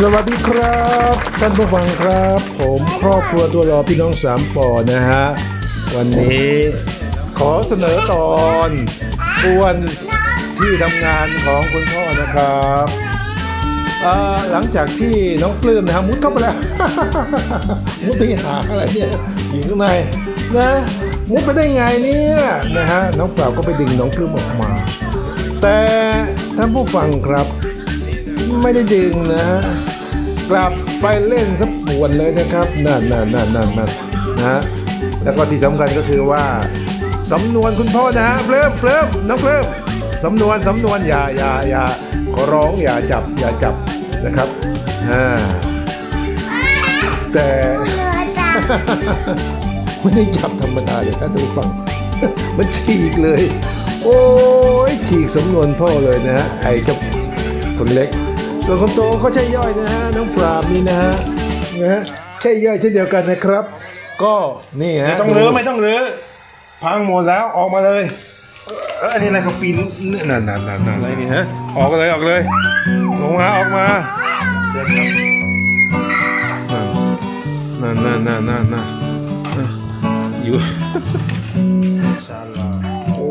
สวัสดีครับท่านผู้ฟังครับ ผมครอบครัวตัวรอพี่น้องสามปอนะฮะ วันนี้ขอเสนอตอนปวนที่ทำงานของคุณพ่อนะครับหลังจากที่น้องปลื้มนะฮะมุดเข้าไปแล้ว มุดไปหาอะไรเนี่ยอยู่ข้างในนะมุดไปได้ไงเนี่ยนะฮะน้องเปล่าก็ไปดึงน้องปลื้มออกมา แต่ท่านผู้ฟังครับ ไม่ได้ดึงนะกลับไปเล่นสักปวนเลยนะครับนั่นนั่นนั่นนั่นนั่นนะแล้วก็ที่สำคัญก็คือว่าสำนวนคุณพ่อนะฮะเพิ่มเพิ่มน้องเพิ่มสำนวนสำนวนอย่าอย่าอย่าขอร้องอย่าจับอย่าจับนะครับอ่าแต่ ไม่ได้จับธรรมดาเลยครับท่านผู้ฟังมันฉีกเลย โอ้ยฉีกสำนวนพ่อเลยนะฮะไอ้เจ้าคนเล็ก ส่วนคนโตก็ใช่ย่อยนะฮะน้องปราบนี่นะฮะนะฮะใช่ย่อยเช่นเดียวกันนะครับ ก็นี่ฮะไม่ต้องรื้อไม่ต้องรื้อพังหมดแล้วออกมาเลยเอ้ยอันนี้อะไรเขาปีนนั่นนั่นนั่นนั่นอะไรนี่ฮะออกเลยออกเลยออกมาออกมานั่นนั่นนั่นนั่นนั่นนั่นอยู่โอ้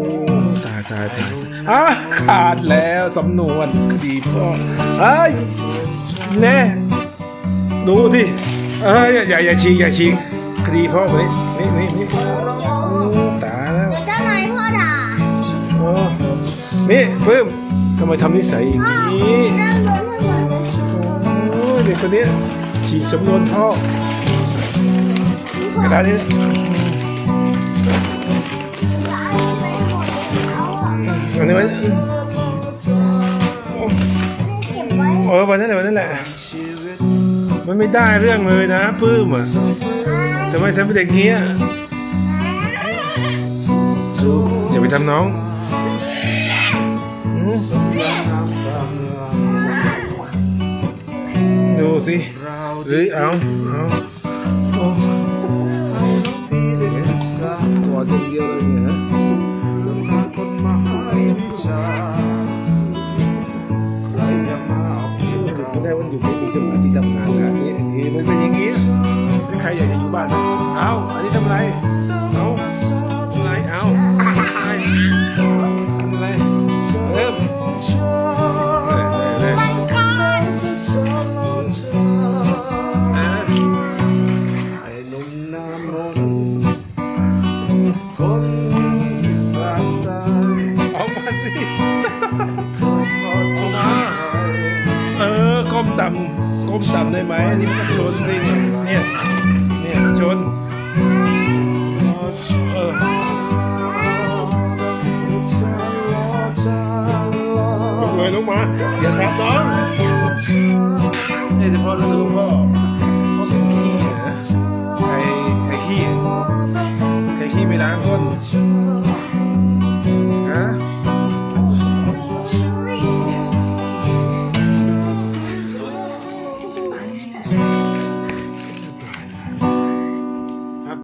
ตายตายตาย อะขาดแล้วสำนวนคดีพ่อเอ้ยแน่ดูที่เอ้ยอย่าอย่าอย่าฉีกอย่าฉีกคดีพ่อไปนี่นี่นี่นี่ตายแล้วเจ้านายพ่อด่าโอ้นี่เพิ่มทำไมทำนิสัยอย่างนี้นั่งรถให้หมดเลยโอ้ยเด็กคนนี้ฉีกสำนวนพ่อกระดาษนี้ เก็บไว้เออวันนั้นแหละวันนั้นแหละ มันไม่ได้เรื่องเลยนะปื้มอะทำไมทำเป็นเด็กเงี้ยดูอย่าไปทำน้องอืมดูสิหรือเอาเอาโอ้กอดอย่างเดียวเลยเนี่ย ไม่ได้วันหยุดไม่มีจังหวะที่ทำงานนะนี่นี่มันเป็นอย่างนี้ถ้าใครอยากจะอยู่บ้านนะเอาอันนี้ทำอะไรเอาทำอะไรเอาทำอะไรทำอะไรเริ่มเร็วมันก่อนอะไอ้หนุ่มหน้ามนคนสามตาออกมาสิ ต่ำก้มต่ำได้ไหมอันนี้มันชนสิเนี่ย เนี่ยเนี่ยชนเออลุกเลยลุกมาอย่าทับน้องเนี่ยจะพ่อรู้สึกพ่อพ่อเป็นขี้นะใครใครขี้ใครขี้ไม่ล้างก้น